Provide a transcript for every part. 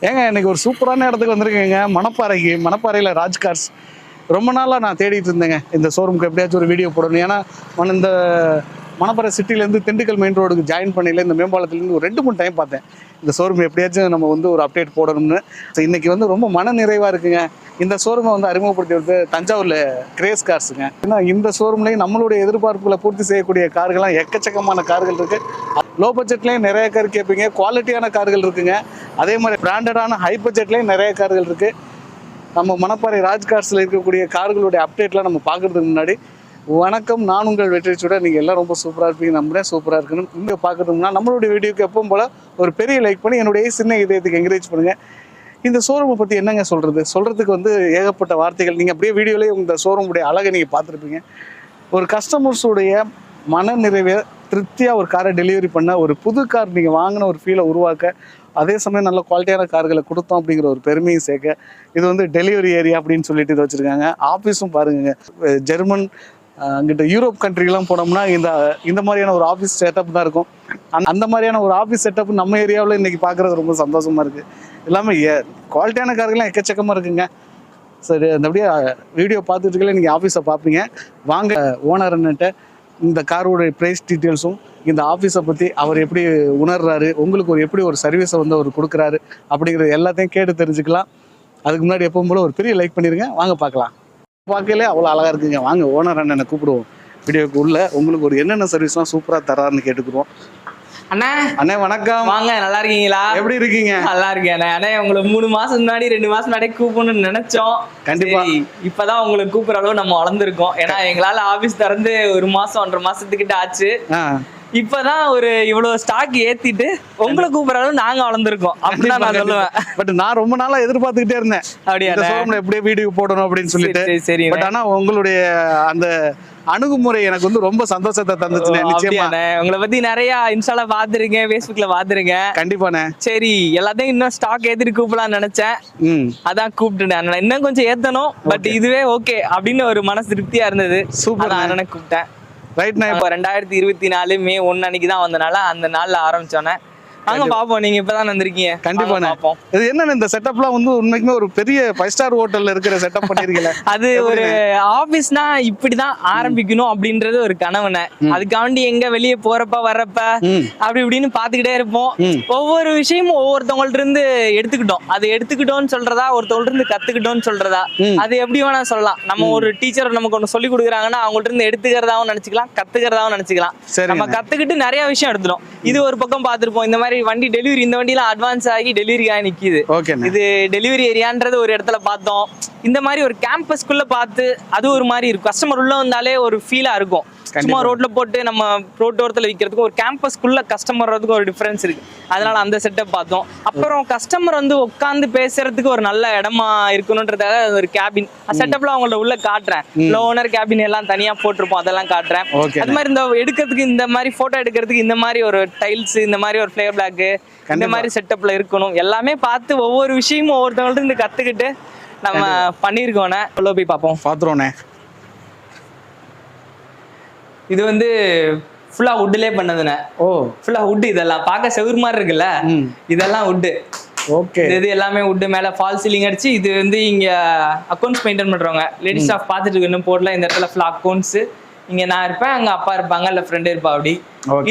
ஏங்க இன்னைக்கு ஒரு சூப்பரான இடத்துக்கு வந்திருக்கேங்க. மணப்பாறைக்கு மணப்பாறையில் ராஜ் கார்ஸ் ரொம்ப நாளாக நான் தேடிட்டு இருந்தேங்க. இந்த ஷோரூமுக்கு எப்படியாச்சும் ஒரு வீடியோ போடணும். ஏன்னா இந்த மணப்பாறை சிட்டிலேருந்து திண்டுக்கல் மெயின் ரோடுக்கு ஜாயின் பண்ணையில் இந்த மேம்பாலத்துலேருந்து ஒரு ரெண்டு மூணு டைம் பார்த்தேன். இந்த ஷோரூம் எப்படியாச்சும் நம்ம வந்து ஒரு அப்டேட் போடணும்னு. ஸோ இன்றைக்கி வந்து ரொம்ப மன நிறைவாக இருக்குங்க. இந்த ஷோரூமை வந்து அறிமுகப்படுத்தி வந்து தஞ்சாவூரில் கிரேஸ் கார்ஸுங்க ஏன்னா இந்த ஷோரூம்லேயும் நம்மளுடைய எதிர்பார்ப்புகளை பூர்த்தி செய்யக்கூடிய கார்கள்லாம் எக்கச்சக்கமான கார்கள் இருக்குது லோ பட்ஜெட்லேயும் நிறைய கார் கேட்பீங்க குவாலிட்டியான கார்கள் இருக்குங்க. அதே மாதிரி பிராண்டடான ஹை பட்ஜெட்லேயும் நிறைய கார்கள் இருக்குது நம்ம மணப்பாறை ராஜ் கார்ஸில் இருக்கக்கூடிய கார்களுடைய அப்டேட்லாம் நம்ம பார்க்கறதுக்கு முன்னாடி வணக்கம் நான் உங்கள் வெற்றிச்சூட நீங்கள் எல்லாம் ரொம்ப சூப்பராக இருப்பீங்க. நம்புறேன் சூப்பராக இருக்கணும். இங்கே பார்க்கணும்னா நம்மளுடைய வீடியோக்கு எப்பவும் போல் ஒரு பெரிய லைக் பண்ணி என்னுடைய சின்ன இதயத்துக்கு என்கரேஜ் பண்ணுங்கள் இந்த ஷோரூமை பற்றி என்னங்க சொல்கிறது சொல்கிறதுக்கு வந்து ஏகப்பட்ட வார்த்தைகள். நீங்கள் அப்படியே வீடியோலேயே இந்த ஷோரூமுடைய அழகை நீங்கள் பார்த்துருப்பீங்க. ஒரு கஸ்டமர்ஸுடைய மன நிறைவை திருப்தியாக ஒரு காரை டெலிவரி பண்ண ஒரு புது கார் நீங்கள் வாங்கின ஒரு ஃபீலை உருவாக்க அதே சமயம் நல்ல குவாலிட்டியான கார்களை கொடுத்தோம் அப்படிங்கிற ஒரு பெருமையும் சேர்க்க இது வந்து டெலிவரி ஏரியா அப்படின்னு சொல்லிட்டு இது வச்சுருக்காங்க. ஆஃபீஸும் பாருங்க ஜெர்மன் அங்கிட்ட யூரோப் கண்ட்ரிலாம் போனோம்னா இந்த இந்த மாதிரியான ஒரு ஆஃபீஸ் செட்டப் தான் இருக்கும். அந்த- அந்த மாதிரியான ஒரு ஆஃபீஸ் செட்டப் நம்ம ஏரியாவில் இன்னைக்கு பார்க்குறது ரொம்ப சந்தோஷமாக இருக்குது எல்லாமே குவாலிட்டியான கார்கள்லாம் எக்கச்சக்கமாக இருக்குங்க. சரி அந்த அப்படியே வீடியோ பார்த்துட்டு நீங்கள் ஆஃபீஸை பார்ப்பீங்க வாங்க ஓனர் என்னட்ட இந்த காரோட ப்ரைஸ் டீட்டெயில்ஸும் இந்த ஆஃபீஸை பற்றி அவர் எப்படி உணர்றாரு உங்களுக்கு ஒரு எப்படி ஒரு சர்வீஸை வந்து அவர் கொடுக்குறாரு அப்படிங்கிறது எல்லாத்தையும் கேட்டு தெரிஞ்சுக்கலாம். அதுக்கு முன்னாடி எப்பவும் போல ஒரு பெரிய லைக் பண்ணிடுங்க வாங்க பார்க்கலாம். பார்க்கலே அவ்வளோ அழகாக இருக்குங்க. வாங்க ஓனர் அண்ணனை கூப்பிடுவோம். வீடியோக்கு உள்ள உங்களுக்கு ஒரு என்னென்ன சர்வீஸ்லாம் சூப்பராக தராருன்னு கேட்டுக்குறோம். அண்ணா அண்ணே வணக்கம். வாங்க நல்லா இருக்கீங்களா? எப்படி இருக்கீங்க? நல்லா இருக்கேன் அண்ணா. அண்ணா உங்களை மூணு மாசம் முன்னாடி ரெண்டு மாசம் முன்னாடி கூப்பிடணும்னு நினைச்சோம். கண்டிப்பா. இப்பதான் உங்களை கூப்பிடுற அளவு நம்ம வளர்ந்துருக்கோம். ஏன்னா எங்களால ஆபீஸ் திறந்து ஒரு மாசம் ஒன்றரை மாசத்துக்கிட்ட ஆச்சு. இப்பதான் ஒரு இவ்வளவு ஸ்டாக் ஏத்திட்டு உங்களை கூப்பிடுற அளவு நாங்க வளர்ந்துருக்கோம். அப்படிதான் நான் சொல்லுவேன். பட் நான் ரொம்ப நாளா எதிர்பார்த்துக்கிட்டே இருந்தேன். அப்படியா எப்படியே வீடியோ போடணும் அப்படின்னு சொல்லிட்டு. சரி, பட் ஆனா உங்களுடைய அந்த அணுகுமுறை எனக்கு வந்து ரொம்ப சந்தோஷத்தை தந்துச்சுண்ணே நிச்சயமா. உங்களை பத்தி நிறைய இன்ஸ்டால பாத்துருக்கேன் ஃபேஸ்புக்ல பாத்துருக்கேன் கண்டிப்பாண்ணே. சரி எல்லாத்தையும் இன்னும் ஸ்டாக் ஏத்திட்டு கூப்பிடலாம்னு நினைச்சேன். ம். அதான் கூப்பிட்டுட்டேன். இன்னும் கொஞ்சம் ஏத்தணும். பட் இதுவே ஓகே அப்படின்னு ஒரு மனசு திருப்தியா இருந்தது. அதான் அண்ணனை கூப்பிட்டேன். ரைட்ண்ணே இப்போ ரெண்டாயிரத்தி இருபத்தி நாலு மே ஒன்று அன்னைக்கு தான் வந்தனால அந்த நாள்ல ஆரம்பித்தோன்னே வாங்க பாப்போம். நீங்க இப்பதான் வந்திருக்கீங்க. பாப்போம். இது என்னண்ணே இந்த செட்டப்லாம் வந்து உண்மைக்குமே ஒரு பெரிய ஃபைவ் ஸ்டார் ஹோட்டல்ல இருக்கிற செட்டப் பண்ணிருக்கீங்களே? அது ஒரு ஆபீஸ்னா இப்படிதான் ஆரம்பிக்கணும் அப்படின்றது ஒரு கனவுனே அதுக்காண்டி எங்க வெளியே போறப்ப வர்றப்ப அப்படி இப்படின்னு பாத்துக்கிட்டே இருப்போம். ஒவ்வொரு விஷயமும் ஒவ்வொருத்தவங்கள்ட்ட இருந்து எடுத்துக்கிட்டோம். அது எடுத்துக்கிட்டோம்னு சொல்றதா ஒருத்தவங்கள்ட்ட இருந்து கத்துக்கிட்டோம்னு சொல்றதா. அது எப்படி வேணா சொல்லலாம். நம்ம ஒரு டீச்சர் நமக்கு ஒண்ணு சொல்லி கொடுக்குறாங்கன்னா அவங்கள்ட்ட இருந்து எடுத்துக்கிறதாவும் நினைச்சுக்கலாம் கத்துக்கிறதாவும் நினைச்சுக்கலாம். நம்ம கத்துக்கிட்டு நிறைய விஷயம் எடுத்துட்டோம் இது ஒரு பக்கம் பார்த்திருப்போம் இந்த மாதிரி வண்டி டெலிவரி இந்த வண்டிலாம் அட்வான்ஸ் ஆகி டெலிவரி ஆகி நிக்குது. ஓகேண்ணே இது டெலிவரி ஏரியான்றது ஒரு இடத்துல பார்த்தோம். இந்த மாதிரி ஒரு கேம்பஸ்க்குள்ள பார்த்து அது ஒரு மாதிரி இருக்கும். கஸ்டமர் உள்ள வந்தாலே ஒரு ஃபீலா இருக்கும். சும்மா. ரோட்ல போட்டு நம்ம ரோட்டோரத்துல விற்கிறதுக்கு ஒரு கேம்பஸ்க்குள்ள கஸ்டமர் வர்றதுக்கு ஒரு டிஃபரன்ஸ் இருக்கு. அதனால அந்த செட்டப் பார்த்தோம். அப்புறம் கஸ்டமர் வந்து உட்காந்து பேசுறதுக்கு ஒரு நல்ல இடமா இருக்கணுன்றதுக்காக அது ஒரு கேபின் செட்டப்ல அவங்கள்ட்ட உள்ள காட்டுறேன். லோனர் கேபின் எல்லாம் தனியா போட்டிருப்போம் அதெல்லாம் காட்டுறேன். அது மாதிரி இந்த எடுக்கிறதுக்கு இந்த மாதிரி போட்டோ எடுக்கிறதுக்கு இந்த மாதிரி ஒரு டைல்ஸ் இந்த மாதிரி ஒரு ஃபிளேவர் பிளாக் இந்த. மாதிரி செட்டப்ல இருக்கணும். எல்லாமே பார்த்து ஒவ்வொரு விஷயமும் ஒவ்வொருத்தவங்கள்ட்ட இருந்து கத்துக்கிட்டு நம்ம பண்ணியிருக்கோண்ணே உள்ள போய் பார்ப்போம். பாத்துருவோண்ணே இது வந்து ஃபுல்லா வுட்லயே பண்ணதுண்ணே ஓ. ஃபுல்லா வுட் இதெல்லாம். பார்க்க செவுரு மாதிரி இருக்குல்ல? இதெல்லாம் வுட்டு ஓகே. இது எல்லாமே வுட்டு மேல ஃபால் சீலிங் அடிச்சு இது வந்து இங்க அக்கௌண்ட்ஸ் மெயின்டைன் பண்றவங்க. லேடிஸ் ஸ்டாஃப் பார்த்துட்டு இன்னும் போடல இந்த இடத்துல ஃபுல்லா அக்கௌண்ட்ஸ் இங்க நான் இருப்பேன் அங்க அப்பா இருப்பாங்க இல்ல ஃப்ரெண்ட் இருப்பா அப்படி.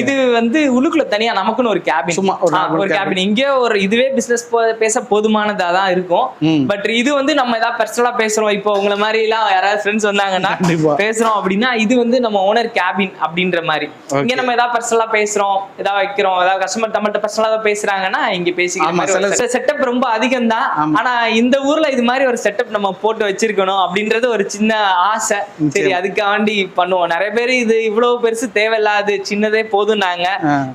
இது வந்து உள்ளுக்குள்ள தனியா நமக்குன்னு ஒரு கேபின் சும்மா ஒரு கேபின் இங்க ஒரு இதுவே பிசினஸ் பேச போதுமானதா தான் இருக்கும். பட் இது வந்து நம்ம ஏதாவது பர்சனலா பேசுறோம். இப்போ உங்களை மாதிரி எல்லாம் யாராவது ஃப்ரெண்ட்ஸ் வந்தாங்கன்னா. பேசுறோம் அப்படின்னா இது வந்து நம்ம ஓனர் கேபின் அப்படின்ற மாதிரி. இங்க நம்ம ஏதாவது பர்சனலா பேசுறோம் ஏதாவது வைக்கிறோம் ஏதாவது கஸ்டமர் நம்மள்ட்ட பர்சனலா பேசுறாங்கன்னா இங்க பேசிக்கலாம் செட்டப் ரொம்ப அதிகம் தான். ஆனா இந்த ஊர்ல இது மாதிரி ஒரு செட்டப் நம்ம போட்டு வச்சிருக்கணும் அப்படின்றது ஒரு சின்ன ஆசை. சரி. அதுக்காண்டி பண்ணுவோம். நிறைய பேர் இது இவ்வளவு பெருசு தேவையில்லாது சின்னதே போதும்னாங்க.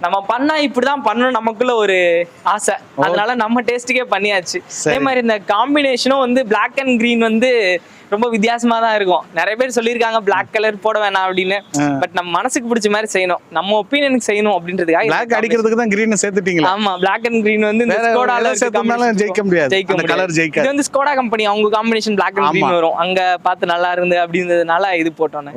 நம்ம பண்ணா இப்படிதான் பண்ணணும் நமக்குள்ள ஒரு ஆசை அதனால நம்ம டேஸ்ட்டுக்கே பண்ணியாச்சு. அதே மாதிரி இந்த காம்பினேஷனும் வந்து Black அண்ட் green வந்து ரொம்ப வித்தியாசமா தான் இருக்கும். நிறைய பேர் சொல்லியிருக்காங்க Black கலர் போட வேணாம் அப்படின்னு. பட் நம்ம மனசுக்கு பிடிச்ச மாதிரி செய்யணும். நம்ம ஒப்பீனியனுக்கு செய்யணும் அப்படின்றதுக்காக பிளாக் அடிக்கிறதுக்கு தான் கிரீனை சேர்த்துட்டீங்களா? ஆமா Black அண்ட் green வந்து இந்த ஸ்கோடால எதை சேர்த்திருந்தாலும் ஜெயிக்க முடியாது. ஜெயிக்க முடியாது. colour ஜெயிக்காது. இது வந்து ஸ்கோடா கம்பெனி அவங்க காம்பினேஷன் Black அண்ட் green ஆமா. வரும். அங்க பார்த்து நல்லா இருந்து அப்படின்றதுனால இது போட்டோம்.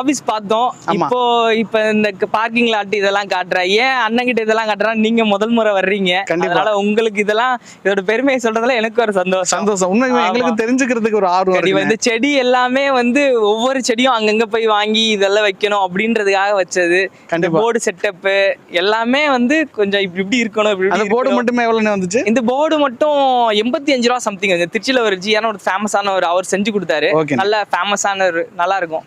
ஆபீஸ் பார்த்தோம். இப்போ இப்ப இந்த பார்க்கிங் லாட் இதெல்லாம் காட்டுற. ஏன் அண்ணன் கிட்ட இதெல்லாம் காட்டுறா நீங்க முதல் முறை வர்றீங்க. அதனால உங்களுக்கு இதெல்லாம் இதோட பெருமையை சொல்றதுல எனக்கு ஒரு சந்தோஷம். சந்தோஷம். உண்மைக்குமே ஆமா. எங்களுக்கு தெரிஞ்சுக்கிறதுக்கு ஒரு ஆர்வம் இந்த செடி எல்லாமே வந்து ஒவ்வொரு செடியும் அங்கங்க போய் வாங்கி இதெல்லாம் வைக்கணும் அப்படின்றதுக்காக வச்சது. போர்டு செட்டப் எல்லாமே வந்து கொஞ்சம் இப்படி இப்படி இருக்கணும் இப்படி போர்டு. மட்டுமே எவ்வளவு வந்துச்சு இந்த போர்டு மட்டும் எண்பத்தி அஞ்சு ரூபா சம்திங் வந்து திருச்சியில ஒரு ஜியான ஒரு ஃபேமஸான ஒரு அவர் செஞ்சு கொடுத்தாரு. நல்ல ஃபேமஸான ஒரு நல்லா இருக்கும்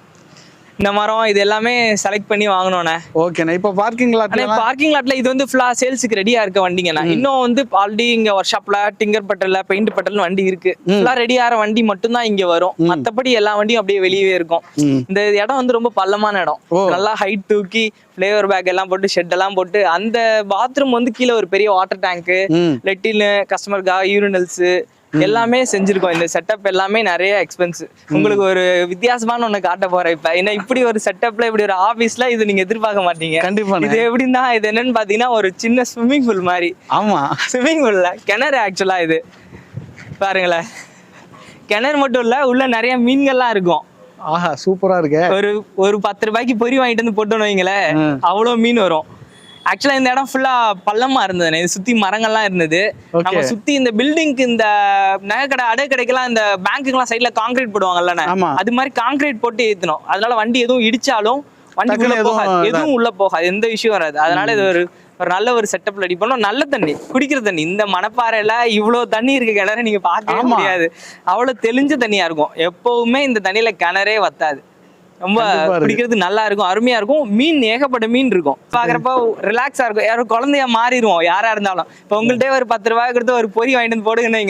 இந்த மரம் இது எல்லாமே செலக்ட் பண்ணி வாங்கணும்ண்ணே. ஓகேண்ணா இப்போ பார்க்கிங் லாட்ல பார்க்கிங் லாட்ல இது வந்து ஃபுல்லா சேல்ஸுக்கு ரெடியா இருக்க வண்டிங்கண்ணா. இன்னும் வந்து ஆல்ரெடி இங்க ஒர்க் ஷாப்ல டிங்கர் பட்டல்ல பெயிண்ட் பட்டல் வண்டி இருக்கு. ஃபுல்லா ரெடி ஆகிற வண்டி மட்டும் தான் இங்க வரும். மத்தபடி எல்லா வண்டியும் அப்படியே வெளியவே இருக்கும். இந்த இடம் வந்து ரொம்ப பள்ளமான இடம். நல்லா ஹைட் தூக்கி ஃபிளேவர் பேக் எல்லாம் போட்டு ஷெட் எல்லாம் போட்டு அந்த பாத்ரூம் வந்து கீழே ஒரு பெரிய வாட்டர் டேங்க் லெட்டின் கஸ்டமருக்காக யூரினல்ஸ் எல்லாமே செஞ்சிருக்கோம். இந்த செட்டப் எல்லாமே நிறைய எக்ஸ்பென்ஸ் உங்களுக்கு ஒரு வித்தியாசமான ஒண்ணு காட்ட போறேன் இப்ப. ஏன்னா இப்படி ஒரு செட்டப்ல இப்படி ஒரு ஆபீஸ்ல இது நீங்க எதிர்பார்க்க மாட்டீங்க. கண்டிப்பாண்ணே இது எப்படின்னா இது என்னன்னு பாத்தீங்கன்னா ஒரு சின்ன ஸ்விம்மிங் பூல் மாதிரி. ஆமா. ஸ்விம்மிங் பூல்ல கிணறு ஆக்சுவலா இது. பாருங்களேன். கிணறு மட்டும் இல்ல உள்ள நிறைய மீன்கள்லாம் இருக்கும். ஆஹா சூப்பரா இருக்கே. ஒரு ஒரு பத்து ரூபாய்க்கு பொரி வாங்கிட்டு வந்து போட்டோன்னு வைங்களேன். அவ்வளவு மீன் வரும். ஆக்சுவலா இந்த இடம் ஃபுல்லா பள்ளமா இருந்தது சுத்தி மரங்கள்லாம் இருந்தது. நம்ம சுத்தி இந்த பில்டிங்க்கு இந்த நகைக்கடை அடை கடைக்கெல்லாம் இந்த பேங்க்குக்கெல்லாம் சைட்ல கான்கிரீட் போடுவாங்கல்ல அது மாதிரி கான்கிரீட் போட்டு ஏத்தணும் அதனால வண்டி எதுவும் இடிச்சாலும் வண்டி உள்ள எதுவும் போகாது. இதா- எதுவும் உள்ள போகாது. எந்த விஷயம் வராது. அதனால இது ஒரு ஒரு நல்ல ஒரு செட்டப்ல ரெடி பண்ணோம். நல்ல தண்ணி. குடிக்கிற தண்ணி. இந்த மணப்பாறையில இவ்வளவு தண்ணி இருக்கு கிணறு நீங்க பார்க்கவே. முடியாது. அவ்வளவு தெளிஞ்ச தண்ணியா இருக்கும். எப்பவுமே இந்த தண்ணியில கிணறே வத்தாது. ரொம்ப. குடிக்கிறது நல்லா இருக்கும் அருமையா இருக்கும். மீன் ஏகப்பட்ட மீன் இருக்கும். பாக்குறப்ப ரிலாக்ஸா இருக்கும். யாரும் குழந்தையா மாறிடுவோம் யாரா இருந்தாலும். இப்ப உங்கள்ட்டே ஒரு பத்து ரூபாய் கொடுத்து ஒரு பொரி வாங்கிட்டு வந்து போடுங்கன்னு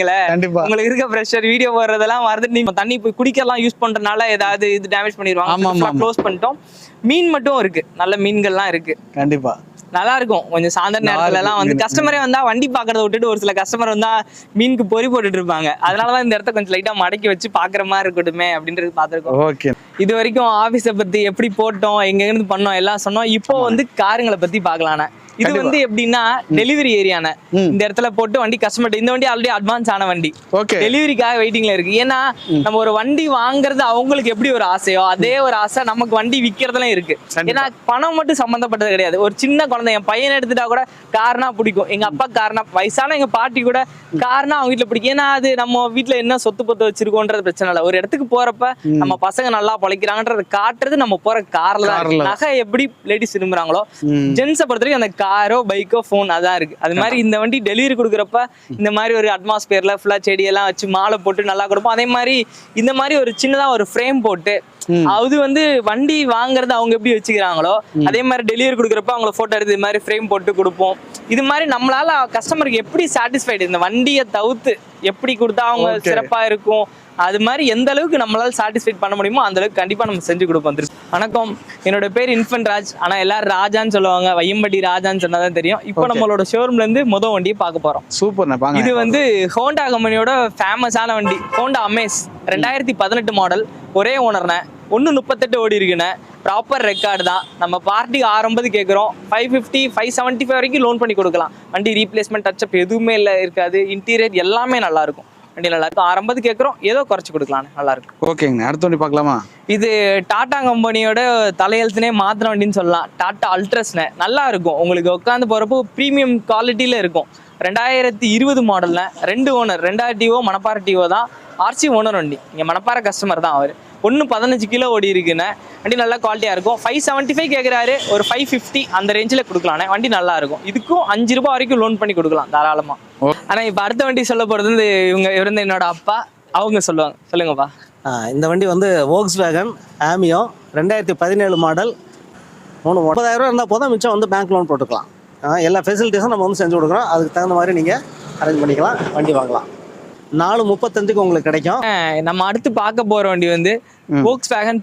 உங்களுக்கு இருக்க ப்ரெஷர் வீடியோ போடுறதெல்லாம் மறந்துட்டு நீங்க தண்ணி போய் குடிக்கலாம் யூஸ் பண்றதுனால ஏதாவது இது டேமேஜ் பண்ணிடுவாங்க. க்ளோஸ் பண்ணிட்டோம். மீன் மட்டும் இருக்கு. நல்ல மீன்கள்லாம் இருக்கு. கண்டிப்பா. நல்லா இருக்கும் கொஞ்சம் சாயந்தர நேரத்துல எல்லாம் வந்து. கஸ்டமரே வந்தா வண்டி பாக்குறத விட்டுட்டு ஒரு சில கஸ்டமர் வந்தா மீனுக்கு பொறி போட்டுட்டு இருப்பாங்க அதனாலதான் இந்த இடத்த கொஞ்சம் லைட்டா மடக்கி வச்சு பாக்குற மாதிரி இருக்கட்டுமே அப்படின்றது பாத்துருக்கோம். ஓகே. இது வரைக்கும் ஆபீஸ பத்தி எப்படி போட்டோம் எங்க இருந்து பண்ணோம் எல்லாம் சொன்னோம். இப்போ வந்து காருங்களை பத்தி பார்க்கலாண்ணே இது. வந்து எப்படின்னா டெலிவரி ஏரியாண்ணே ம். இந்த இடத்துல போட்டு வண்டி கஸ்டமர் இந்த வண்டி ஆல்ரெடி அட்வான்ஸ் ஆன வண்டி. ஓகே. டெலிவரிக்காக வெயிட்டிங்ல இருக்கு. ஏன்னா நம்ம ஒரு வண்டி வாங்குறது அவங்களுக்கு எப்படி ஒரு ஆசையோ அதே ஒரு ஆசை நமக்கு வண்டி விக்கிறதுலாம் இருக்கு. ஏன்னா பணம் மட்டும் சம்மந்தப்பட்டது கிடையாது. ஒரு சின்ன குழந்தை என் பையனை எடுத்துட்டா கூட கார்னா பிடிக்கும். எங்க அப்பா கார்னா வயசான எங்க பாட்டி கூட கார்னா அவங்க வீட்டுல பிடிக்கும். ஏன்னா அது நம்ம வீட்டுல என்ன சொத்து பத்து வச்சிருக்கோன்றது பிரச்சனை இல்லை. ஒரு இடத்துக்கு போறப்ப நம்ம பசங்க நல்லா பழைக்கிறாங்கன்றது காட்டுறது நம்ம போற கார்ல. நகை எப்படி லேடிஸ் விரும்புறாங்களோ. ஜென்ஸை பொறுத்த வரைக்கும் அந்த காரோ பைக்கோ ஃபோன் அதான் இருக்கு. அது மாதிரி இந்த வண்டி டெலிவரி கொடுக்குறப்ப இந்த மாதிரி ஒரு அட்மாஸ்பியர்ல ஃபுல்லா செடியெல்லாம் வச்சு மாலை போட்டு நல்லா கொடுப்போம். அதே மாதிரி இந்த மாதிரி ஒரு சின்னதா ஒரு ஃப்ரேம் போட்டு அது வந்து வண்டி வாங்குறது அவங்க எப்படி வச்சுக்கிறாங்களோ அதே மாதிரி டெலிவரி கொடுக்குறப்ப அவங்க போட்டோ எடுத்து இது மாதிரி ஃப்ரேம் போட்டு கொடுப்போம். இது மாதிரி நம்மளால கஸ்டமருக்கு எப்படி சாட்டிஸ்ஃபைடு இந்த வண்டியை தவிர்த்து எப்படி கொடுத்தா அவங்க. சிறப்பா இருக்கும்? அது மாதிரி எந்த அளவுக்கு நம்மளால சாட்டிஸ்ஃபைட் பண்ண முடியுமோ அந்த அளவுக்கு கண்டிப்பா நம்ம செஞ்சு கொடுப்போம் வணக்கம். என்னோட பேர் இன்ஃபன் ராஜ். ஆனா எல்லாரும் ராஜான்னு சொல்லுவாங்க. வையம்பட்டி ராஜான்னு சொன்னாதான் தெரியும். இப்போ. நம்மளோட ஷோரூம்ல இருந்து முத வண்டியை பார்க்க போறோம். பாங்க இது வந்து ஹோண்டா கம்பெனியோட ஃபேமஸான வண்டி. ஹோண்டா அமேஸ் ரெண்டாயிரத்தி பதினெட்டு மாடல் ஒரே ஓனர்ண்ணே ஒன்று முப்பத்தெட்டு ஓடி இருக்குண்ணே. ப்ராப்பர் ரெக்கார்டு தான். நம்ம பார்ட்டிக்கு ஆரம்பது கேட்குறோம் five fifty five seventy five வரைக்கும் லோன் பண்ணி கொடுக்கலாம். வண்டி ரீப்ளேஸ்மெண்ட் டச்சப் எதுவுமே இல்லை இருக்காது. இன்டீரியர் எல்லாமே நல்லா இருக்கும். வண்டி நல்லா இருக்கும் ஆரம்பது கேட்குறோம் ஏதோ குறைச்சி கொடுக்கலான்னு நல்லா இருக்கும் ஓகேங்கண்ணே அடுத்த வண்டி பார்க்கலாமா? இது டாடா கம்பெனியோட தலையெழுத்துனே மாத்திர வண்டின்னு சொல்லலாம். டாடா அல்ட்ரஸ்னு. நல்லா இருக்கும். உங்களுக்கு உட்காந்து போகிறப்போ ப்ரீமியம் குவாலிட்டியில் இருக்கும். ரெண்டாயிரத்தி இருபது மாடல்ல ரெண்டு ஓனர் ரெண்டாயிரம் டிஓ மணப்பாறை டிஓ தான். ஆர்சி ஓனர் வண்டி. இங்கே மணப்பாறை கஸ்டமர் தான் அவர். ஒன்று பதினஞ்சு கிலோ ஓடி இருக்குண்ணே வண்டி நல்லா குவாலிட்டியாக இருக்கும். ஃபைவ் செவன்ட்டி ஃபைவ் கேட்குறாரு ஒரு ஃபைவ் ஃபிஃப்டி அந்த ரேஞ்சில் கொடுக்கலாண்ணே வண்டி நல்லா இருக்கும். இதுக்கும் அஞ்சு ரூபாய் வரைக்கும் லோன் பண்ணி கொடுக்கலாம் தாராளமாக. ஆனால் இப்போ அடுத்த வண்டி சொல்ல போகிறது வந்து இவங்க இவருந்து என்னோட அப்பா. அவங்க சொல்லுவாங்க. சொல்லுங்கப்பா. இந்த வண்டி வந்து வோக்ஸ் வேகன் ஆமியோ ரெண்டாயிரத்தி பதினேழு மாடல் மூணு முப்பதாயிரம் ரூபா இருந்தால் போதும். மிச்சம் வந்து பேங்க் லோன் போட்டுக்கலாம். எல்லா ஃபெசிலிட்டிஸும் நம்ம வந்து செஞ்சு கொடுக்குறோம். அதுக்கு தகுந்த மாதிரி நீங்கள் அரேஞ்ச் பண்ணிக்கலாம். வண்டி வாங்கலாம். நாலு முப்பத்தஞ்சுக்கு உங்களுக்கு கிடைக்கும். நம்ம அடுத்து பார்க்க போற வண்டி வந்து ம். Volkswagen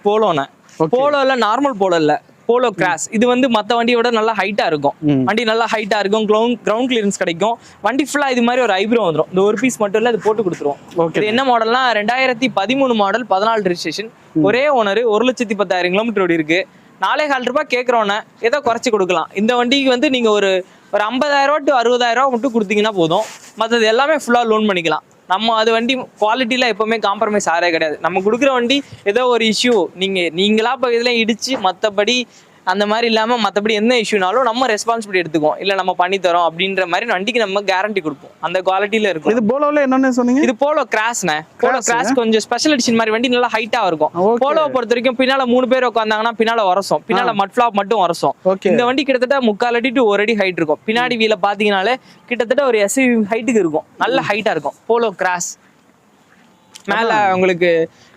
Okay. போலோல நார்மல் போலோ இல்ல. போலோ கிராஸ் இது வந்து மற்ற வண்டியோட நல்லா ஹைட்டா இருக்கும். வண்டி நல்லா ஹைட்டா இருக்கும். கிரவுண்ட் கிரவுண்ட் கிளியரன்ஸ் கிடைக்கும். வண்டி ஃபுல்லா இது மாதிரி ஒரு ஐப்ரோ வந்துடும் இந்த ஒரு பீஸ் மட்டும் இல்ல அது போட்டு கொடுத்துருவோம் ஓகே இது என்ன மாடல்னா ரெண்டாயிரத்தி பதிமூணு மாடல் பதினாலு ரெஜிஸ்ட்ரேஷன் ஒரே ஓனர் ஒரு லட்சத்தி பத்தாயிரம் கிலோமீட்டர் ஓடி இருக்கு. நாலே கால் ரூபாய் கேட்குறோன்னே ஏதோ குறைச்சி கொடுக்கலாம். இந்த வண்டிக்கு வந்து நீங்க ஒரு ஒரு ஐம்பதாயிரம் ரூபா டு அறுபதாயிரம் ரூபா மட்டும் கொடுத்தீங்கன்னா போதும். மற்றது எல்லாமே ஃபுல்லா லோன் பண்ணிக்கலாம். நம்ம அது வண்டி குவாலிட்டியில் எப்பவுமே காம்ப்ரமைஸ் ஆகிறே கிடையாது. நம்ம கொடுக்குற வண்டி ஏதோ ஒரு இஷ்யூ நீங்க நீங்களா இப்போ இதில் இடிச்சு மற்றபடி அந்த மாதிரி இல்லாமல் மற்றபடி என்ன இஷ்யூனாலும் நம்ம ரெஸ்பான்சிபிலிட்டி எடுத்துக்குவோம். இல்லை நம்ம பண்ணி தரோம் அப்படின்ற மாதிரி வண்டிக்கு நம்ம கேரண்டி கொடுப்போம். அந்த குவாலிட்டியில் இருக்கும். இது போலோவில் என்னன்னு சொன்னீங்க? இது போலோ கிராஸ்ண்ணே போலோ கிராஸ் கொஞ்சம் ஸ்பெஷல் எடிஷன் மாதிரி வண்டி நல்லா ஹைட்டா இருக்கும். போலோவை பொறுத்த வரைக்கும் பின்னால மூணு பேர் உட்காந்தாங்கன்னா பின்னால வரசோம் பின்னால மட் ஃபிளாப் மட்டும் வரசோம் ஓகே இந்த வண்டி கிட்டத்தட்ட முக்கால் அடி டு ஒரு அடி ஹைட் இருக்கும். பின்னாடி வீல பாத்தீங்கனாலே கிட்டத்தட்ட ஒரு எஸ்யூ ஹைட்டுக்கு இருக்கும். நல்ல ஹைட்டா இருக்கும். போலோ கிராஸ் மேல உங்களுக்கு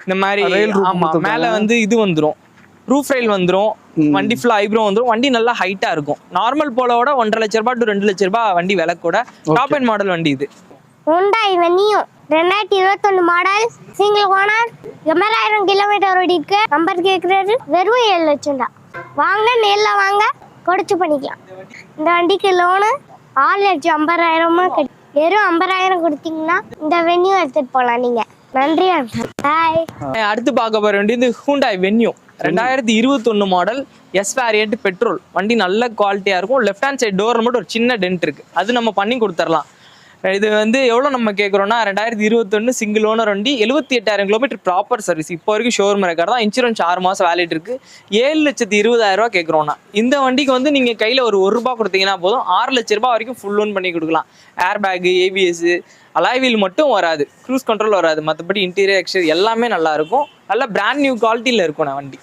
இந்த மாதிரி Rail roof ஆமா கொடுத்திருக்காங்க. மேல வந்து இது வந்துரும். ரூஃப் ரயில் வந்துரும் வண்டி ஃபுல்லா ஐப்ரோ வந்துரும். வண்டி நல்லா ஹைட்டா இருக்கும். நார்மல் போலோட ஒன்றரை லட்ச ரூபாய் டு ரெண்டு லட்ச ரூபாய் வண்டி விலை கூட. டாப் அண்ட் மாடல் வண்டி இது. ஹுண்டாய் வெனியூ ரெண்டாயிரத்தி இருபத்தொன்னு மாடல் சிங்கிள் ஓனர் எண்பதாயிரம் கிலோமீட்டர் ஓடி இருக்கு. நம்பர் கேட்குறாரு வெறும் ஏழு லட்சம் தான். வாங்க நேரில் வாங்க குறைச்சு பண்ணிக்கலாம். இந்த வண்டிக்கு லோனு ஆறு லட்சம் ஐம்பதாயிரமா கட்டி வெறும் ஐம்பதாயிரம் கொடுத்தீங்கன்னா இந்த வென்யூ எடுத்துட்டு போகலாம் நீங்க. நன்றி பாய் அடுத்து பார்க்க போற வண்டி வந்து ஹூண்டாய் வென்யூ ரெண்டாயிரத்தி இருபத்தொன்னு மாடல் எஸ் வேரியன்ட் பெட்ரோல் வண்டி நல்ல குவாலிட்டியாக இருக்கும். லெஃப்ட் ஹேண்ட் சைடு டோர் மட்டும் ஒரு சின்ன டென்ட் இருக்குது அது நம்ம பண்ணி கொடுத்துடலாம் இது வந்து எவ்வளோ நம்ம கேட்குறோம்னா ரெண்டாயிரத்தி இருபத்தொன்று சிங்கிள் ஓனர் வண்டி எழுபத்தி எட்டாயிரம் கிலோமீட்டர் ப்ராப்பர் சர்வீஸ் இப்போ வரைக்கும் ஷோரூம் ரெக்கார்ட் தான் இன்சூரன்ஸ் ஆறு மாதம் வேலிட் இருக்கு. ஏழு லட்சத்தி இருபதாயிரரூவா கேட்குறோம்னா இந்த வண்டிக்கு வந்து நீங்கள் கையில் ஒரு ஒரு ரூபா கொடுத்தீங்கன்னா போதும். ஆறு லட்ச ரூபா வரைக்கும் ஃபுல் லோன் பண்ணி கொடுக்கலாம். ஏர் பேக்கு ஏபிஎஸ் அலாய்வீல் மட்டும் வராது. க்ரூஸ் கண்ட்ரோல் வராது. மற்றபடி இன்டீரியர் எக்ஸ்டீரியர் எல்லாமே நல்லா இருக்கும். நல்ல பிராண்ட் நியூ குவாலிட்டியில் இருக்கும் நான் வண்டி.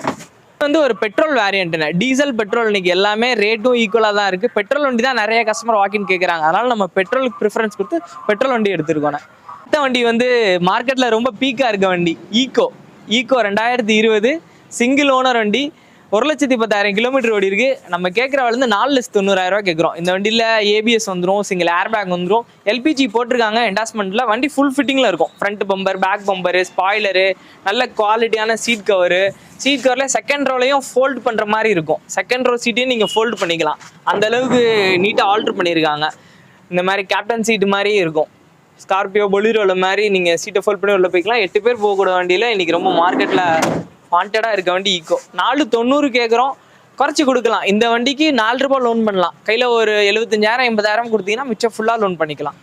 வந்து ஒரு பெட்ரோல் வேரியண்ட்னு டீசல் பெட்ரோல் இன்னைக்கு எல்லாமே ரேட்டும் ஈக்குவலாக தான் இருக்குது பெட்ரோல் வண்டி தான் நிறைய கஸ்டமர் வாக்கின் கேட்குறாங்க அதனால் நம்ம பெட்ரோலுக்கு ப்ரிஃபரன்ஸ் கொடுத்து பெட்ரோல் வண்டி எடுத்திருக்கோம் அடுத்த வண்டி வந்து மார்க்கெட்டில் ரொம்ப பீக்காக இருக்க வண்டி ஈக்கோ ஈக்கோ ரெண்டாயிரத்தி இருபது சிங்கிள் ஓனர் வண்டி. ஒரு லட்சத்தி பத்தாயிரம் கிலோமீட்டர் ஓடி இருக்கு. நம்ம கேட்குற வந்து நாலு லட்சத்து தொண்ணூறாயிரம் ரூபா கேட்குறோம் இந்த வண்டியில் ஏபிஎஸ் வந்துடும் சிங்கிள் ஏர் பேக் வந்துடும் எல்பிஜி போட்டிருக்காங்க என்டாஸ்மெண்ட்டில் வண்டி ஃபுல் ஃபிட்டிங்கில் இருக்கும். Front bumper back bumper spoiler நல்ல குவாலிட்டியான சீட் கவரு சீட் கவரில் செகண்ட் ரோலையும் ஃபோல்ட் பண்ணுற மாதிரி இருக்கும். செகண்ட் ரோ சீட்டையும் நீங்கள் ஃபோல்ட் பண்ணிக்கலாம். அந்த அளவுக்கு நீட்டாக ஆல்ட்ரு பண்ணியிருக்காங்க இந்த மாதிரி கேப்டன் சீட் மாதிரியே இருக்கும். ஸ்கார்பியோ பொலிரோல மாதிரி நீங்கள் சீட்டை ஃபோல்ட் பண்ணி உள்ள போய்க்கலாம். எட்டு பேர் போகக்கூட வண்டியில் இன்னைக்கு ரொம்ப மார்க்கெட்டில் வாண்டடாக இருக்க வண்டி ஈக்கோ நாலு தொண்ணூறு கேட்குறோம் குறைச்சி கொடுக்கலாம். இந்த வண்டிக்கு நாலு ரூபாய் லோன் பண்ணலாம். கையில் ஒரு எழுபத்தஞ்சாயிரம் எண்பதாயிரம் கொடுத்தீங்கன்னா மிச்சம் ஃபுல்லாக லோன் பண்ணிக்கலாம்.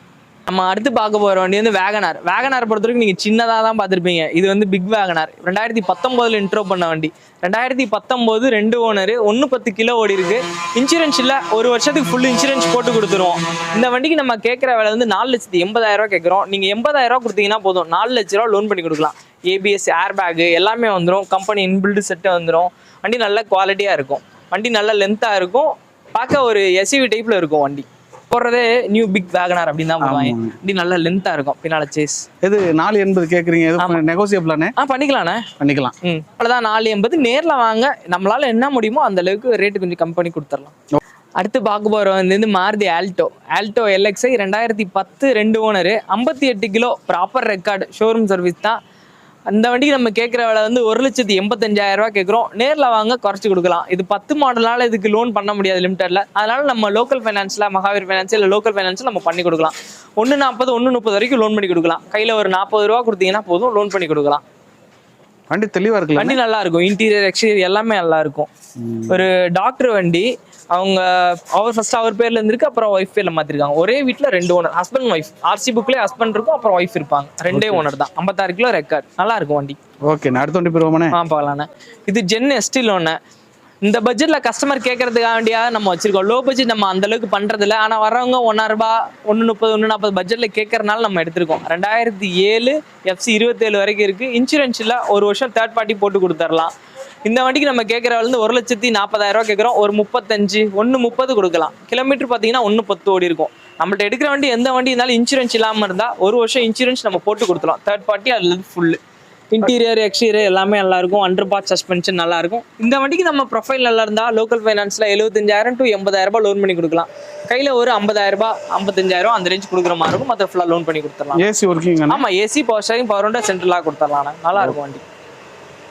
நம்ம அடுத்து பார்க்க போகிற வண்டி வந்து வேகனார் வேகனார் பொறுத்த வரைக்கும் நீங்கள் சின்னதாக தான் பார்த்துருப்பீங்க. இது வந்து பிக் வேகனார் ரெண்டாயிரத்தி பத்தொம்போதில் இன்ட்ரோ பண்ண வண்டி. ரெண்டாயிரத்தி பத்தொம்போது ரெண்டு ஓனர் ஒன்று பத்து கிலோ ஓடி இருக்கு. இன்சூரன்ஸ் இல்லை ஒரு வருஷத்துக்கு ஃபுல் இன்சூரன்ஸ் போட்டு கொடுத்துருவோம். இந்த வண்டிக்கு நம்ம கேட்குற விலை வந்து நாலு லட்சத்தி எண்பதாயிரரூவா கேட்குறோம். நீங்கள் எண்பதாயிரம் ரூபா கொடுத்தீங்கன்னா போதும். நாலு லட்ச ரூபா லோன் பண்ணி கொடுக்கலாம். ஏபிஎஸ் ஏர் பேக்கு எல்லாமே வந்துடும் கம்பெனி இன்பில்டு செட்டு வந்துடும் வண்டி நல்ல குவாலிட்டியாக இருக்கும். வண்டி நல்ல லென்த்தாக இருக்கும். பார்க்க ஒரு எஸ்யூவி டைப்பில் இருக்கும் வண்டி. போடுறதே நியூ பிக் வேகனார் அப்படின்னு தான் போடுவாங்க. ஆமாங்க. வண்டி நல்ல லென்த்தாக இருக்கும். பின்னால் சேஸ் இது நாலு எண்பது கேட்குறீங்க எது நெகோசியபிளானே ஆ பண்ணிக்கலாண்ணே பண்ணிக்கலாம். ம். அவ்வளோதான் நாலு எண்பது நேரில் வாங்க. நம்மளால என்ன முடியுமோ அந்த அளவுக்கு ரேட்டு கொஞ்சம் கம்மி பண்ணி கொடுத்துடலாம் அடுத்து பார்க்க போகிற வந்து மாருதி ஆல்டோ ஆல்டோ எல்எக்ஸ்ஐ ரெண்டாயிரத்தி பத்து ரெண்டு ஓனரு ஐம்பத்தி எட்டு kilo proper record showroom service தான். அந்த வண்டிக்கு நம்ம கேட்குற விலை வந்து ஒரு லட்சத்தி எண்பத்தஞ்சாயிரம் ரூபா கேட்குறோம் நேரில் வாங்க குறைச்சி கொடுக்கலாம். இது பத்து மாடலால் இதுக்கு லோன் பண்ண முடியாது லிமிட்டடில். அதனால நம்ம லோக்கல் ஃபைனான்ஸில் மகாவீர் ஃபைனான்ஸ் இல்லை லோக்கல் ஃபைனான்ஸில் நம்ம பண்ணி கொடுக்கலாம். ஒன்று நாற்பது ஒன்று முப்பது வரைக்கும் லோன் பண்ணி கொடுக்கலாம். கையில் ஒரு நாற்பது ரூபா கொடுத்தீங்கன்னா போதும் லோன் பண்ணி கொடுக்கலாம். வண்டி தெளிவாக இருக்குல்ல? வண்டி நல்லா இருக்கும். இன்டீரியர் எக்ஸ்டீரியர் எல்லாமே நல்லா இருக்கும். ஒரு டாக்டர் வண்டி அவங்க அவர் ஃபர்ஸ்ட் அவர் பேர்ல இருந்திருக்கு அப்புறம் ஒய்ஃப் பேர்ல மாத்திருக்காங்க. ஒரே வீட்ல ரெண்டு ஓனர் ஹஸ்பண்ட் ஒய்ஃப் ஆர்சி புக்லயே ஹஸ்பண்ட் இருக்கும் அப்புறம் ஒய்ஃப் இருப்பாங்க. ரெண்டே ஓனர் தான். ஐம்பத்தாறு கிலோ ரெக்கார்ட் நல்லா இருக்கும் வண்டி. ஓகே அடுத்த வண்டி போயிருவோமாண்ணே? ஆ பார்க்கலாண்ணே இது ஜென் எஸ்டில் ஒன்று இந்த பட்ஜெட்ல கஸ்டமர் கேட்கறதுக்காக வேண்டியா நம்ம வச்சிருக்கோம். லோ பட்ஜெட் நம்ம அந்த அளவுக்கு பண்றது இல்ல. ஆனா வர்றவங்க ஒன்னா ரூபாய் ஒன்று முப்பது ஒன்று நாற்பது பட்ஜெட்ல கேட்கறதுனால நம்ம எடுத்திருக்கோம். ரெண்டாயிரத்தி ஏழு எஃப்சி இருபத்தேழு வரைக்கும் இருக்கு. இன்சூரன்ஸ்ல ஒரு வருஷம் தேர்ட் பார்ட்டி போட்டு கொடுத்துடலாம். இந்த வண்டிக்கு நம்ம கேட்குற வந்து ஒரு லட்சத்தி நாற்பதாயிரம் ரூபா கேட்குறோம். ஒரு முப்பத்தஞ்சு ஒன்று முப்பது கொடுக்கலாம். கிலோமீட்டர் பார்த்தீங்கன்னா ஒன்று பத்து ஓடி இருக்கும். நம்மள்ட்ட எடுக்கிற வண்டி எந்த வண்டி இருந்தாலும் இன்சூரன்ஸ் இல்லாமல் இருந்தால் ஒரு வருஷம் இன்சூரன்ஸ் நம்ம போட்டு கொடுத்துலாம் தேர்ட் பார்ட்டி அதுல ஃபுல்லு இன்டீரியர் எக்ஸ்டீரியர் எல்லாமே நல்லா இருக்கும். அண்டர் பார்ட் சஸ்பென்ஷன் நல்லா இருக்கும். இந்த வண்டிக்கு நம்ம ப்ரொஃபைல் நல்லா இருந்தா லோக்கல் ஃபைனான்ஸ்ல எழுபத்தஞ்சாயிரம் டு எண்பதாயிரம் ரூபாய் லோன் பண்ணி கொடுக்கலாம். கையில ஒரு ஐம்பதாயிரம் ரூபாய் ஐம்பத்தஞ்சாயிரம் அந்த ரேஞ்ச் கொடுக்குற மாதிரி இருக்கும். மற்ற ஃபுல்லாக லோன் பண்ணி கொடுத்துடலாம். ஏசி ஒர்க்கிங் ஆமா AC power steering power window சென்ட்ரலாக கொடுத்துடலாம். நல்லா இருக்கும் வண்டி.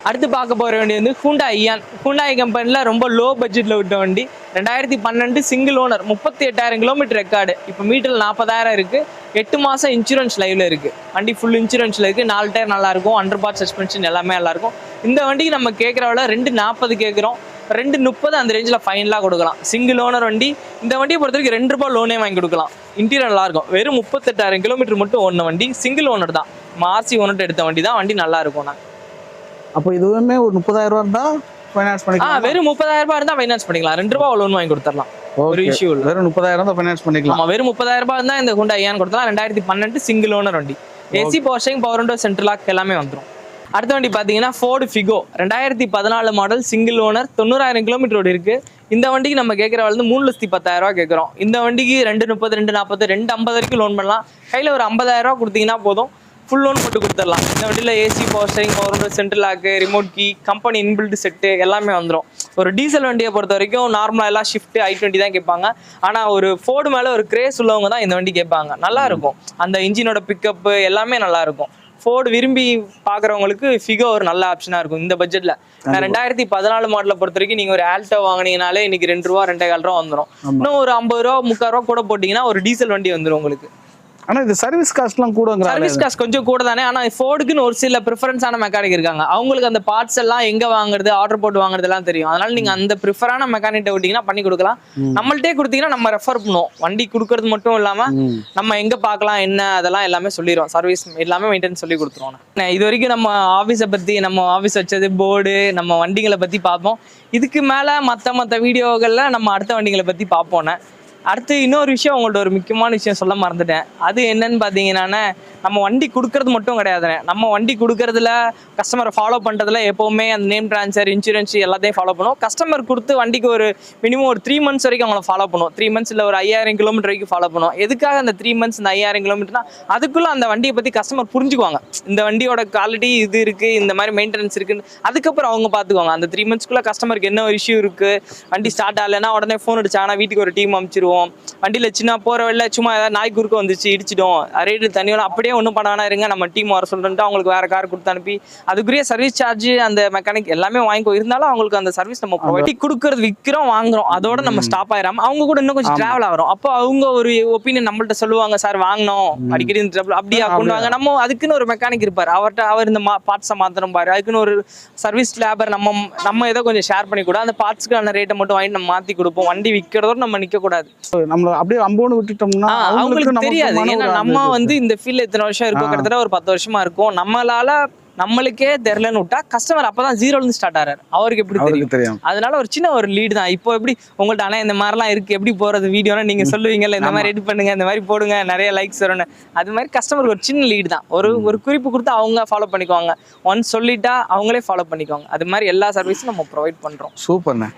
அடுத்து பார்க்க போகிற வண்டி வந்து ஹூண்டா ஐயான் ஹூண்டாய் கம்பெனியில் ரொம்ப லோ பட்ஜெட்டில் விட்ட வண்டி. ரெண்டாயிரத்தி பன்னெண்டு சிங்கிள் ஓனர் முப்பத்தி எட்டாயிரம் கிலோமீட்டர் ரெக்கார்டு இப்போ மீட்டரில் நாற்பதாயிரம் இருக்குது எட்டு மாதம் இன்சூரன்ஸ் லைவில் இருக்குது வண்டி ஃபுல் இன்சூரன்ஸில் இருக்குது நாலு டயர் நல்லாயிருக்கும் அண்டர் பார்ட் சஸ்பென்ஷன் எல்லாமே நல்லாயிருக்கும் இந்த வண்டிக்கு நம்ம கேட்குற விட ரெண்டு நாற்பது கேட்குறோம் ரெண்டு முப்பது அந்த ரேஞ்சில் ஃபைனலாக கொடுக்கலாம். சிங்கிள் ஓனர் வண்டி. இந்த வண்டியை பொறுத்த வரைக்கும் ரெண்டு ரூபாய் லோனே வாங்கி கொடுக்கலாம். இன்டீரியர் நல்லாயிருக்கும் வெறும் முப்பத்தெட்டாயிரம் கிலோமீட்டர் மட்டும் ஓடின வண்டி. சிங்கிள் ஓனர் தான். மாசி ஓனர் எடுத்த வண்டி தான் வண்டி நல்லாயிருக்கும் நாங்கள் நான் அப்போ இதுவுமே ஒரு முப்பதாயிரம் ரூபா இருந்தா ஃபைனான்ஸ் பண்ணிக்கலாம். வெறும் முப்பதாயிரம் ரூபாய் இருந்தால் ஃபைனான்ஸ் பண்ணிக்கலாம். ரெண்டு ரூபா லோன் வாங்கி கொடுத்துடலாம். ஒரு. இஷ்யூ இல்லை. வெறும் முப்பதாயிரம் தான் ஃபைனான்ஸ் பண்ணிக்கலாம். ஆமா வெறும் முப்பதாயிரம் ரூபாய் இருந்தால் இந்த ஹுண்டா ஐயான் கொடுத்தலாம் ரெண்டாயிரத்தி பன்னெண்டு சிங்கிள் ஓனர் வண்டி. AC steering power window central lock எல்லாமே வந்துடும் அடுத்த வண்டி பார்த்தீங்கன்னா ஃபோர்டு ஃபிகோ ரெண்டாயிரத்தி பதினாலு மாடல் சிங்கிள் ஓனர் தொண்ணூறாயிரம் கிலோமீட்டர் ஓடி இருக்கு. இந்த வண்டிக்கு நம்ம கேட்குற வந்து மூணு லட்சத்தி பத்தாயிரம் ரூபா கேட்குறோம் இந்த வண்டிக்கு ரெண்டு முப்பது ரெண்டு நாற்பது ரெண்டு ஐம்பது வரைக்கும் லோன் பண்ணலாம். கையில் ஒரு ஐம்பதாயிரம் ரூபா கொடுத்தீங்கன்னா போதும். ஃபுல் லோன் போட்டு கொடுத்துடலாம். இந்த வண்டியில் AC power steering power window central lock remote key company inbuilt set எல்லாமே வந்துடும் ஒரு டீசல் வண்டியை பொறுத்த வரைக்கும் நார்மலாக எல்லாம் ஷிஃப்ட் ஐ டுவெண்ட்டி தான் கேட்பாங்க. ஆனால் ஒரு ஃபோர்டு மேலே ஒரு கிரேஸ் உள்ளவங்க தான் இந்த வண்டி கேட்பாங்க. நல்லா இருக்கும். அந்த இன்ஜினோட பிக்கப்பு எல்லாமே நல்லா இருக்கும். ஃபோர்டு விரும்பி பார்க்குறவங்களுக்கு ஃபிகோ ஒரு நல்ல ஆப்ஷனாக இருக்கும் இந்த பட்ஜெட்டில் நான் ரெண்டாயிரத்தி பதினாலு மாடலை பொறுத்த வரைக்கும் நீங்கள் ஒரு ஆல்டோ வாங்குனீங்கனாலே இன்னைக்கு ரெண்டு ரூபா ரெண்டே கால் ரூபா வந்துடும் இன்னும் ஒரு ஐம்பது ரூபா முக்கால் ரூபா கூட போட்டிங்கன்னா ஒரு டீசல் வண்டி வந்துடும் உங்களுக்கு. ஆனா இது சர்வீஸ் காஸ்ட்லாம் கூடங்கிறாங்க சர்வீஸ் காஸ்ட் கொஞ்சம் கூட தானே ஆனா ஃபோர்டுக்குன்னு ஒரு சில ப்ரிஃபரன்ஸான மெக்கானிக் இருக்காங்க. அவங்களுக்கு அந்த பார்ட்ஸ் எல்லாம் எங்க வாங்குறது ஆர்டர் போட்டு வாங்குறது எல்லாம் தெரியும். அதனால நீங்க அந்த ப்ரிஃபரான மெக்கானிக்கிட்ட விட்டீங்கன்னா பண்ணி கொடுக்கலாம். நம்மள்ட்டே கொடுத்தீங்கன்னா நம்ம ரெஃபர் பண்ணுவோம். வண்டி கொடுக்கறது மட்டும் இல்லாம நம்ம எங்க பார்க்கலாம் என்ன அதெல்லாம் எல்லாமே சொல்லிடுவோம். சர்வீஸ் எல்லாமே மெயின்டெனன்ஸ் சொல்லி கொடுத்துருவோம். இது வரைக்கும் நம்ம ஆஃபீஸை பத்தி நம்ம ஆஃபீஸ் வச்சது போர்டு நம்ம வண்டிகளை பத்தி பார்ப்போம். இதுக்கு மேல மத்த மத்த வீடியோகள்ல நம்ம அடுத்த வண்டிகளை பத்தி பார்ப்போண்ணே அடுத்து இன்னொரு விஷயம் உங்கள்ட்ட ஒரு முக்கியமான விஷயம் சொல்ல மறந்துட்டேன். அது என்னன்னு பார்த்தீங்கன்னா நம்ம வண்டி கொடுக்கறது மட்டும் கிடையாதுண்ணே நம்ம வண்டி கொடுக்கறதுல கஸ்டமரை ஃபாலோ பண்ணுறதுல எப்போவுமே அந்த நேம் ட்ரான்ஸ்ஃபர் இன்சூரன்ஸ் எல்லாத்தையும் ஃபாலோ பண்ணுவோம். கஸ்டமர் கொடுத்து வண்டிக்கு ஒரு மினிமம் ஒரு த்ரீ மந்த்ஸ் வரைக்கும் அவங்கள ஃபாலோ பண்ணுவோம். த்ரீ மந்த்ஸ் இல்லை ஒரு ஐயாயிரம் கிலோமீட்டர் வரைக்கும் ஃபாலோ பண்ணுவோம். எதுக்காக அந்த த்ரீ மந்த்ஸ் இந்த ஐயாயிரம் கிலோமீட்டர்னா அதுக்குள்ளே அந்த வண்டியை பற்றி கஸ்டமர் புரிஞ்சுக்குவாங்க. இந்த வண்டியோட குவாலிட்டி இது இருக்குது இந்த மாதிரி மெயின்டெனன்ஸ் இருக்குன்னு. அதுக்கப்புறம் அவங்க பார்த்துக்குவாங்க அந்த த்ரீ மந்த்ஸ்க்குள்ளே கஸ்டமருக்கு என்ன ஒரு இஷ்யூ இருக்குது வண்டி ஸ்டார்ட் ஆகலைன்னா உடனே ஃபோன் அடிச்சாங்கன்னா வீட்டுக்கு ஒரு டீம் அனுப்பிச்சிருவோம் வண்டியில் சின்ன போகிற வழியில் சும்மா ஏதாவது நாய் குறுக்க வந்துச்சு இடிச்சிடும் ரேட்டு தண்ணியோட அப்படியே ஒன்றும் பண்ண வேணா இருங்க நம்ம டீம் வர சொல்லிட்டு அவங்களுக்கு வேற கார் கொடுத்து அனுப்பி அதுக்குரிய சர்வீஸ் சார்ஜ் அந்த மெக்கானிக் எல்லாமே வாங்கிக்கோ. இருந்தாலும் அவங்களுக்கு அந்த சர்வீஸ் நம்ம ப்ரொவைட் கொடுக்கறது விற்கிறோம் வாங்குறோம். அதோட நம்ம ஸ்டாப் ஆயிராம அவங்க கூட இன்னும் கொஞ்சம் டிராவல் ஆகிறோம். அப்போ அவங்க ஒரு ஒப்பீனியன் நம்மள்ட்ட சொல்லுவாங்க சார் வாங்கினோம் அடிக்கடி இந்த trouble. அப்படியா கொண்டு வாங்க. நம்ம அதுக்குன்னு ஒரு மெக்கானிக் இருப்பார். அவர்கிட்ட அவர் இந்த பார்ட்ஸை மாத்திரம் பாரு. அதுக்குன்னு ஒரு சர்வீஸ் லேபர் நம்ம நம்ம ஏதோ கொஞ்சம் ஷேர் பண்ணி கூட அந்த பார்ட்ஸ்க்கான ரேட்டை மட்டும் வாங்கி நம்ம மாற்றி கொடுப்போம். வண்டி விற்கிறதோட நம்ம நிற்க கூடாது நம்மள அப்படியே அம்போன்னு விட்டுட்டோம்னா அவங்களுக்கு தெரியாது. ஏன்னா நம்ம வந்து இந்த ஃபீல்ட் எத்தனை வருஷம் இருக்கும். கிட்டத்தட்ட ஒரு பத்து வருஷமா இருக்கும். நம்மளால நம்மளுக்கே தெரிலன்னு விட்டா கஸ்டமர் அப்பதான் ஜீரோல இருந்து ஸ்டார்ட் ஆறாரு. அவருக்கு எப்படி தெரியும்? அதனால ஒரு சின்ன ஒரு லீடு தான். இப்போ எப்படி உங்கள்ட்ட ஆனா இந்த மாதிரிலாம் இருக்கு. எப்படி போறது வீடியோனா நீங்க சொல்லுவீங்கல்ல இந்த மாதிரி எடிட் பண்ணுங்க இந்த மாதிரி போடுங்க நிறைய லைக்ஸ் வரும்னு. அது மாதிரி கஸ்டமருக்கு ஒரு சின்ன லீடு தான். ஒரு ஒரு குறிப்பு கொடுத்து அவங்க ஃபாலோ பண்ணிக்குவாங்க. ஒன்ஸ் சொல்லிட்டா அவங்களே ஃபாலோ பண்ணிக்குவாங்க. அது மாதிரி எல்லா சர்வீஸும் நம்ம ப்ரொவைட் பண்றோம். சூப்பர்ண்ணே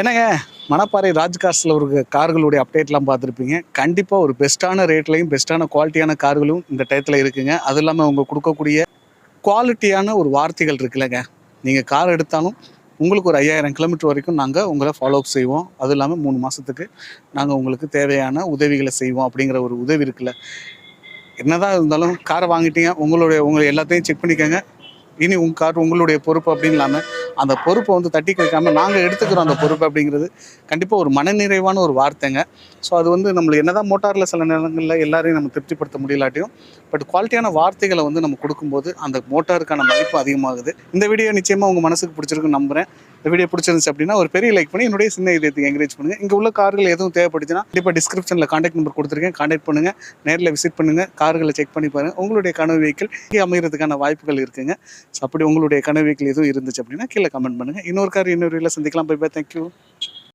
என்னங்க? மணப்பாறை ராஜ்கார்ஸில் ஒரு கார்களுடைய அப்டேட்லாம் பார்த்துருப்பீங்க. கண்டிப்பாக ஒரு பெஸ்ட்டான ரேட்லையும் பெஸ்ட்டான குவாலிட்டியான கார்களும் இந்த டயத்தில் இருக்குங்க. அது இல்லாமல் அவங்க கொடுக்கக்கூடிய குவாலிட்டியான ஒரு வார்த்தைகள் இருக்குல்லங்க. நீங்கள் கார் எடுத்தாலும் உங்களுக்கு ஒரு ஐயாயிரம் கிலோமீட்டர் வரைக்கும் நாங்கள் உங்களை ஃபாலோ அப் செய்வோம். அதுவும் இல்லாமல் மூணு மாதத்துக்கு நாங்கள் உங்களுக்கு தேவையான உதவிகளை செய்வோம் அப்படிங்கிற ஒரு உதவி இருக்குல்ல. என்னதான் இருந்தாலும் காரை வாங்கிட்டீங்க உங்களுடைய உங்களை எல்லாத்தையும் செக் பண்ணிக்கோங்க. இனி உங்கள் கார் உங்களுடைய பொறுப்பு அப்படின்னு இல்லாமல் அந்த பொறுப்பை வந்து தட்டி கழிக்காமல் நாங்கள் எடுத்துக்கிறோம் அந்த பொறுப்பு அப்படிங்கிறது கண்டிப்பாக ஒரு மனநிறைவான ஒரு வார்த்தைங்க. ஸோ அது வந்து நம்மளுக்கு என்னதான் மோட்டாரில் சில நேரங்களில் எல்லாரையும் நம்ம திருப்திப்படுத்த முடியலாட்டியும் பட் குவாலிட்டியான வார்த்தைகளை வந்து நம்ம கொடுக்கும்போது அந்த மோட்டாருக்கான மதிப்பு அதிகமாகுது. இந்த வீடியோ நிச்சயமாக உங்கள் மனசுக்கு பிடிச்சிருக்குன்னு நம்புகிறேன் இந்த வீடியோ பிடிச்சிருந்துச்சு அப்படின்னா ஒரு பெரிய லைக் பண்ணி என்னுடைய சின்ன இதயத்துக்கு என்கரேஜ் பண்ணுங்கள் இங்கே உள்ள கார்கள் எதுவும் தேவைப்படுச்சுன்னா கண்டிப்பாக டிஸ்கிரிப்ஷனில் காண்டாக்ட் நம்பர் கொடுத்துருக்கேன். காண்டாக்ட் பண்ணுங்கள் நேரில் விசிட் பண்ணுங்கள் கார்களை செக் பண்ணி பாருங்கள் உங்களுடைய கனவு வெஹிக்கிள் இங்கே அமைகிறதுக்கான வாய்ப்புகள் இருக்குங்க. ஸோ அப்படி உங்களுடைய கனவு வெஹிக்கிள் எதுவும் இருந்துச்சு அப்படின்னா கீழே கமெண்ட் பண்ணுங்கள் இன்னொரு கார் இன்னொரு வீடியோவில் சந்திக்கலாம். By by thank you